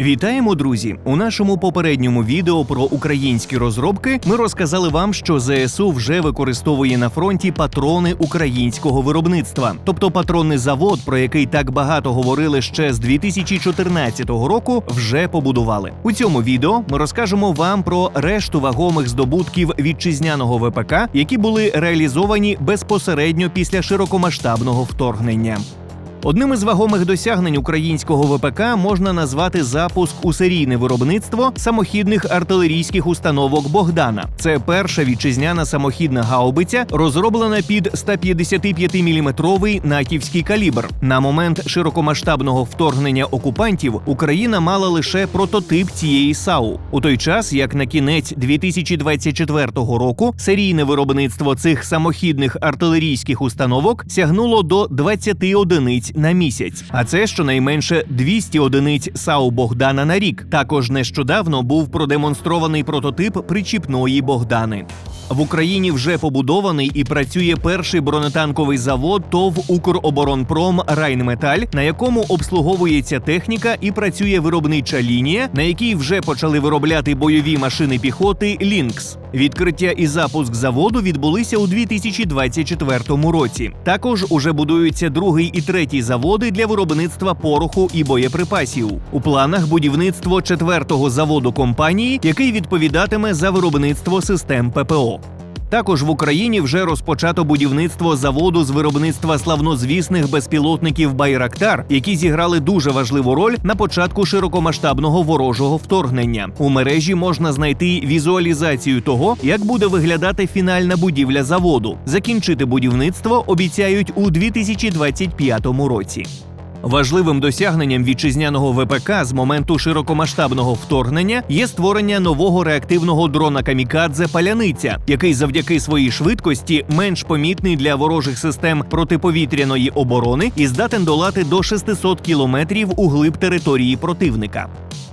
Вітаємо, друзі! У нашому попередньому відео про українські розробки ми розказали вам, що ЗСУ вже використовує на фронті патрони українського виробництва, тобто патронний завод, про який так багато говорили ще з 2014 року, вже побудували. У цьому відео ми розкажемо вам про решту вагомих здобутків вітчизняного ВПК, які були реалізовані безпосередньо після широкомасштабного вторгнення. Одним із вагомих досягнень українського ВПК можна назвати запуск у серійне виробництво самохідних артилерійських установок Богдана. Це перша вітчизняна самохідна гаубиця, розроблена під 155-мм натівський калібр. На момент широкомасштабного вторгнення окупантів Україна мала лише прототип цієї САУ. У той час, як на кінець 2024 року, серійне виробництво цих самохідних артилерійських установок сягнуло до 20 одиниць на місяць. А це щонайменше 200 одиниць САУ Богдана на рік. Також нещодавно був продемонстрований прототип причіпної Богдани. В Україні вже побудований і працює перший бронетанковий завод ТОВ Укроборонпром Райнметаль, на якому обслуговується техніка і працює виробнича лінія, на якій вже почали виробляти бойові машини піхоти Лінкс. Відкриття і запуск заводу відбулися у 2024 році. Також уже будуються другий і третій заводи для виробництва пороху і боєприпасів. У планах будівництво четвертого заводу компанії, який відповідатиме за виробництво систем ППО. Також в Україні вже розпочато будівництво заводу з виробництва славнозвісних безпілотників Байрактар, які зіграли дуже важливу роль на початку широкомасштабного ворожого вторгнення. У мережі можна знайти візуалізацію того, як буде виглядати фінальна будівля заводу. Закінчити будівництво обіцяють у 2025 році. Важливим досягненням вітчизняного ВПК з моменту широкомасштабного вторгнення є створення нового реактивного дрона Камікадзе Паляниця, який завдяки своїй швидкості менш помітний для ворожих систем протиповітряної оборони і здатен долати до 600 кілометрів у глиб території противника.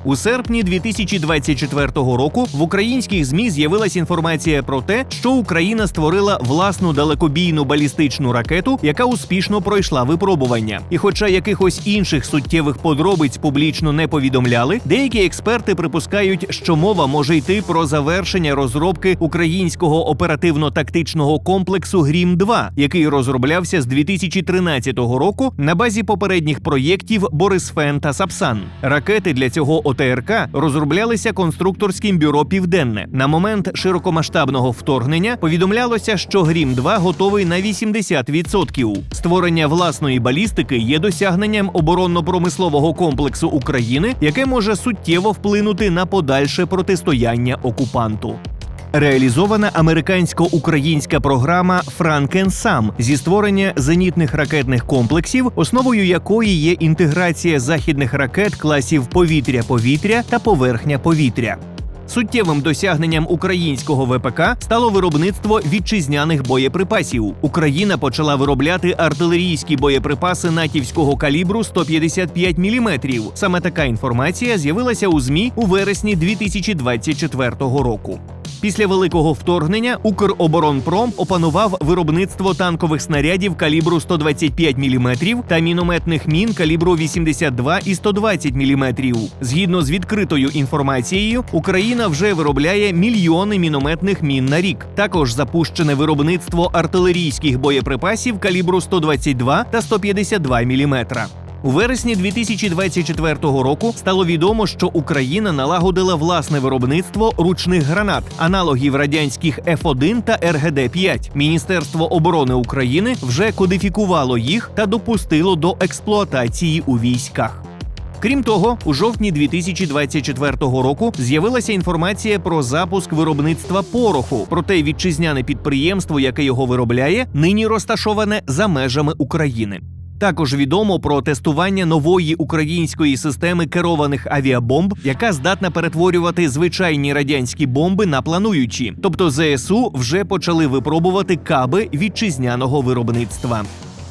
У серпні 2024 року в українських змі з'явилась інформація про те, що Україна створила власну далекобійну балістичну ракету, яка успішно пройшла випробування. І, хоча якихось інших суттєвих подробиць публічно не повідомляли, деякі експерти припускають, що мова може йти про завершення розробки українського оперативно-тактичного комплексу Грім 2 який розроблявся з 2013 року на базі попередніх проєктів Борисфен та Сапсан. Ракети для цього ОТРК розроблялися конструкторським бюро Південне. На момент широкомасштабного вторгнення повідомлялося, що Грім 2 готовий на 80%. Створення власної балістики є досягненням оборонно-промислового комплексу України, яке може суттєво вплинути на подальше протистояння окупанту. Реалізована американсько-українська програма Франкен-Сам зі створення зенітних ракетних комплексів, основою якої є інтеграція західних ракет класів повітря-повітря та поверхня-повітря. Суттєвим досягненням українського ВПК стало виробництво вітчизняних боєприпасів. Україна почала виробляти артилерійські боєприпаси натівського калібру 155 мм. Саме така інформація з'явилася у змі у вересні 2024 року. Після великого вторгнення Укроборонпром опанував виробництво танкових снарядів калібру 125 мм та мінометних мін калібру 82 і 120 мм. Згідно з відкритою інформацією, Україна вже виробляє мільйони мінометних мін на рік. Також запущене виробництво артилерійських боєприпасів калібру 122 та 152 мм. У вересні 2024 року стало відомо, що Україна налагодила власне виробництво ручних гранат, аналогів радянських F1 та РГД-5. Міністерство оборони України вже кодифікувало їх та допустило до експлуатації у військах. Крім того, у жовтні 2024 року з'явилася інформація про запуск виробництва пороху. Проте вітчизняне підприємство, яке його виробляє, нині розташоване за межами України. Також відомо про тестування нової української системи керованих авіабомб, яка здатна перетворювати звичайні радянські бомби на плануючі. Тобто ЗСУ вже почали випробувати каби вітчизняного виробництва.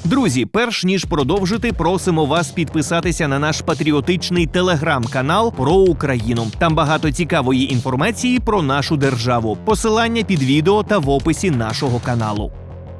Друзі, перш ніж продовжити, просимо вас підписатися на наш патріотичний телеграм-канал про Україну. Там багато цікавої інформації про нашу державу. Посилання під відео та в описі нашого каналу.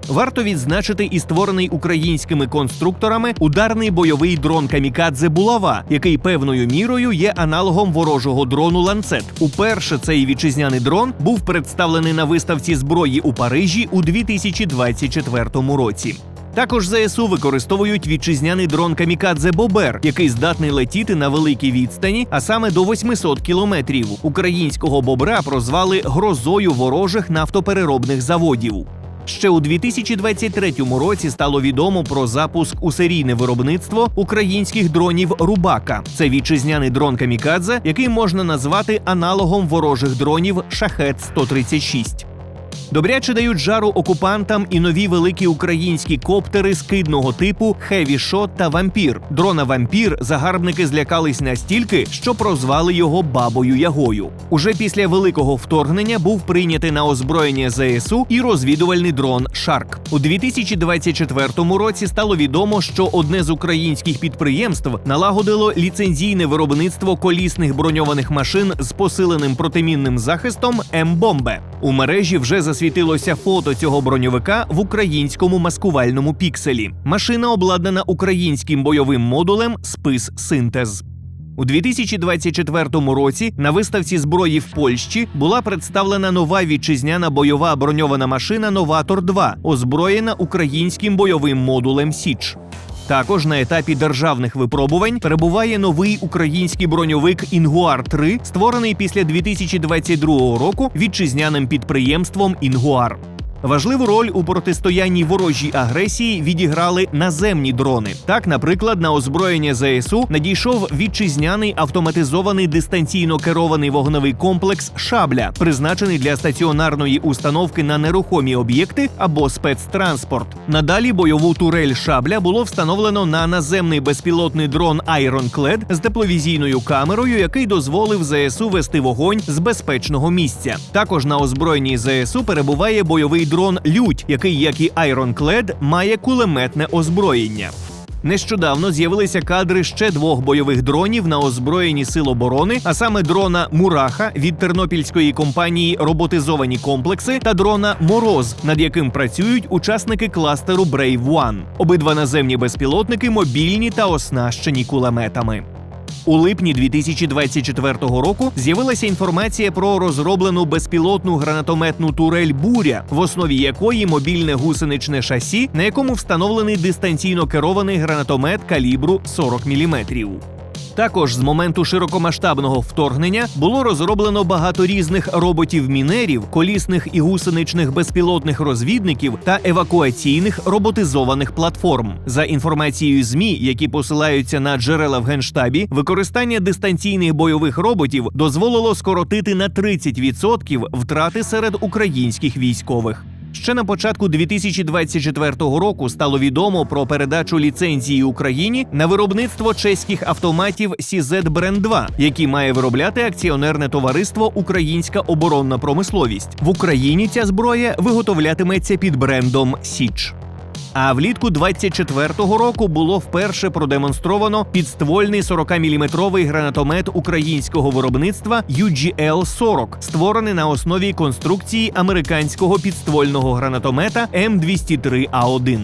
Варто відзначити і створений українськими конструкторами ударний бойовий дрон Камікадзе Булава, який певною мірою є аналогом ворожого дрону Ланцет. Уперше цей вітчизняний дрон був представлений на виставці зброї у Парижі у 2024 році. Також ЗСУ використовують вітчизняний дрон Камікадзе Бобер, який здатний летіти на великій відстані, а саме до 800 кілометрів. Українського бобра прозвали грозою ворожих нафтопереробних заводів. Ще у 2023 році стало відомо про запуск у серійне виробництво українських дронів Рубака. Це вітчизняний дрон Камікадзе, який можна назвати аналогом ворожих дронів Шахет 136 Добряче дають жару окупантам і нові великі українські коптери скидного типу Shot та Вампір. Дрона Вампір загарбники злякались настільки, що прозвали його бабою Ягою. Уже після великого вторгнення був прийнятий на озброєння ЗСУ і розвідувальний дрон Шарк. У 2024 році стало відомо, що одне з українських підприємств налагодило ліцензійне виробництво колісних броньованих машин з посиленим протимінним захистом М-бомбе. У мережі вже засвітилося фото цього броньовика в українському маскувальному пікселі. Машина обладнана українським бойовим модулем Спис Синтез. У 2024 році на виставці зброї в Польщі була представлена нова вітчизняна бойова броньована машина Новатор 2 озброєна українським бойовим модулем Січ. Також на етапі державних випробувань перебуває новий український броньовик Інгуар 3 створений після 2022 року вітчизняним підприємством Інгуар. Важливу роль у протистоянні ворожій агресії відіграли наземні дрони. Так, наприклад, на озброєння ЗСУ надійшов вітчизняний автоматизований дистанційно керований вогневий комплекс Шабля, призначений для стаціонарної установки на нерухомі об'єкти або спецтранспорт. Надалі бойову турель Шабля було встановлено на наземний безпілотний дрон Ironclad з тепловізійною камерою, який дозволив ЗСУ вести вогонь з безпечного місця. Також на озброєнні ЗСУ перебуває бойовий дрон Лють, який, як і Ironclad, має кулеметне озброєння. Нещодавно з'явилися кадри ще двох бойових дронів на озброєнні сил оборони, а саме дрона Мураха від тернопільської компанії Роботизовані комплекси та дрона Мороз, над яким працюють учасники кластеру Brave One. Обидва наземні безпілотники мобільні та оснащені кулеметами. У липні 2024 року з'явилася інформація про розроблену безпілотну гранатометну турель Буря, в основі якої мобільне гусеничне шасі, на якому встановлений дистанційно керований гранатомет калібру 40 мм. Також з моменту широкомасштабного вторгнення було розроблено багато різних роботів-мінерів, колісних і гусеничних безпілотних розвідників та евакуаційних роботизованих платформ. За інформацією змі, які посилаються на джерела в генштабі, використання дистанційних бойових роботів дозволило скоротити на 30% втрати серед українських військових. Ще на початку 2024 року стало відомо про передачу ліцензії Україні на виробництво чеських автоматів CZ Brand 2, які має виробляти акціонерне товариство Українська оборонна промисловість. В Україні ця зброя виготовлятиметься під брендом Січ. А влітку 24-го року було вперше продемонстровано підствольний 40-мм гранатомет українського виробництва UGL-40, створений на основі конструкції американського підствольного гранатомета М203А1.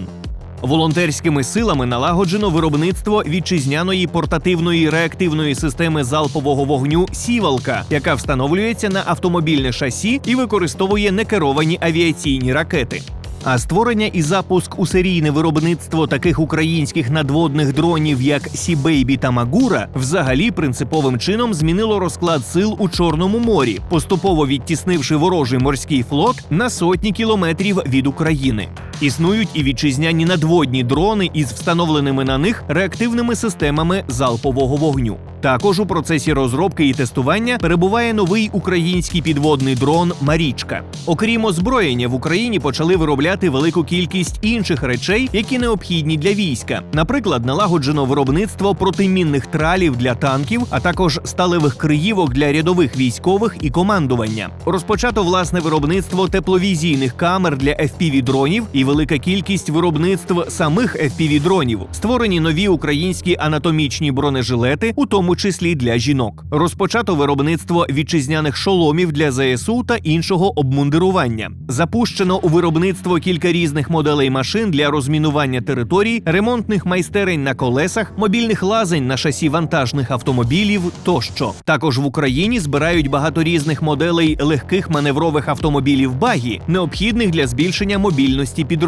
Волонтерськими силами налагоджено виробництво вітчизняної портативної реактивної системи залпового вогню Сівалка, яка встановлюється на автомобільне шасі і використовує некеровані авіаційні ракети. А створення і запуск у серійне виробництво таких українських надводних дронів, як Сібейбі та Магура, взагалі принциповим чином змінило розклад сил у Чорному морі, поступово відтіснивши ворожий морський флот на сотні кілометрів від України. Існують і вітчизняні надводні дрони із встановленими на них реактивними системами залпового вогню. Також у процесі розробки і тестування перебуває новий український підводний дрон Марічка. Окрім озброєння, в Україні почали виробляти велику кількість інших речей, які необхідні для війська. Наприклад, налагоджено виробництво протимінних тралів для танків, а також сталевих криївок для рядових військових і командування. Розпочато власне виробництво тепловізійних камер для fpv дронів і велика кількість виробництв самих fpv дронів створені нові українські анатомічні бронежилети, у тому числі для жінок. Розпочато виробництво вітчизняних шоломів для ЗСУ та іншого обмундирування. Запущено у виробництво кілька різних моделей машин для розмінування територій, ремонтних майстерень на колесах, мобільних лазень на шасі вантажних автомобілів тощо. Також в Україні збирають багато різних моделей легких маневрових автомобілів багі, необхідних для збільшення мобільності підрозділів.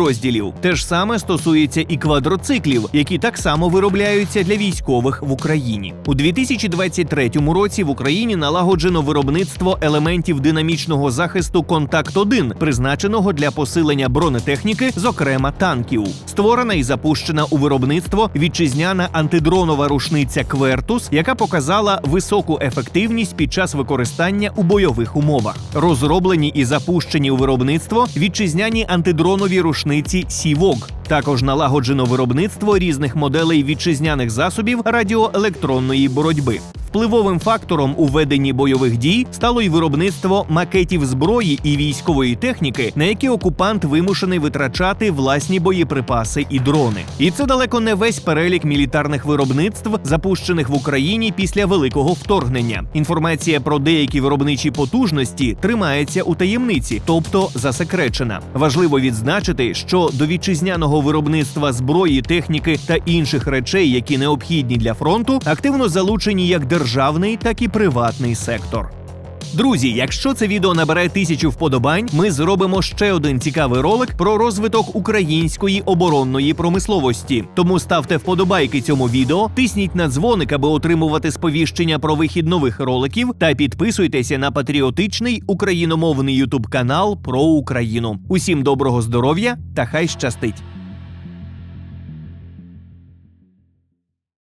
Те ж саме стосується і квадроциклів, які так само виробляються для військових в Україні. У 2023 році в Україні налагоджено виробництво елементів динамічного захисту Контакт 1 призначеного для посилення бронетехніки, зокрема танків. Створена і запущена у виробництво вітчизняна антидронова рушниця Квертус, яка показала високу ефективність під час використання у бойових умовах. Розроблені і запущені у виробництво вітчизняні антидронові рушниці Сівок. Також налагоджено виробництво різних моделей вітчизняних засобів радіоелектронної боротьби. Впливовим фактором у веденні бойових дій стало й виробництво макетів зброї і військової техніки, на які окупант вимушений витрачати власні боєприпаси і дрони. І це далеко не весь перелік мілітарних виробництв, запущених в Україні після великого вторгнення. Інформація про деякі виробничі потужності тримається у таємниці, тобто засекречена. Важливо відзначити, що до вітчизняного виробництва зброї, техніки та інших речей, які необхідні для фронту, активно залучені як державний, так і приватний сектор. Друзі, якщо це відео набере тисячу вподобань, ми зробимо ще один цікавий ролик про розвиток української оборонної промисловості. Тому ставте вподобайки цьому відео, тисніть на дзвоник, аби отримувати сповіщення про вихід нових роликів, та підписуйтеся на патріотичний україномовний ютуб канал про Україну. Усім доброго здоров'я та хай щастить!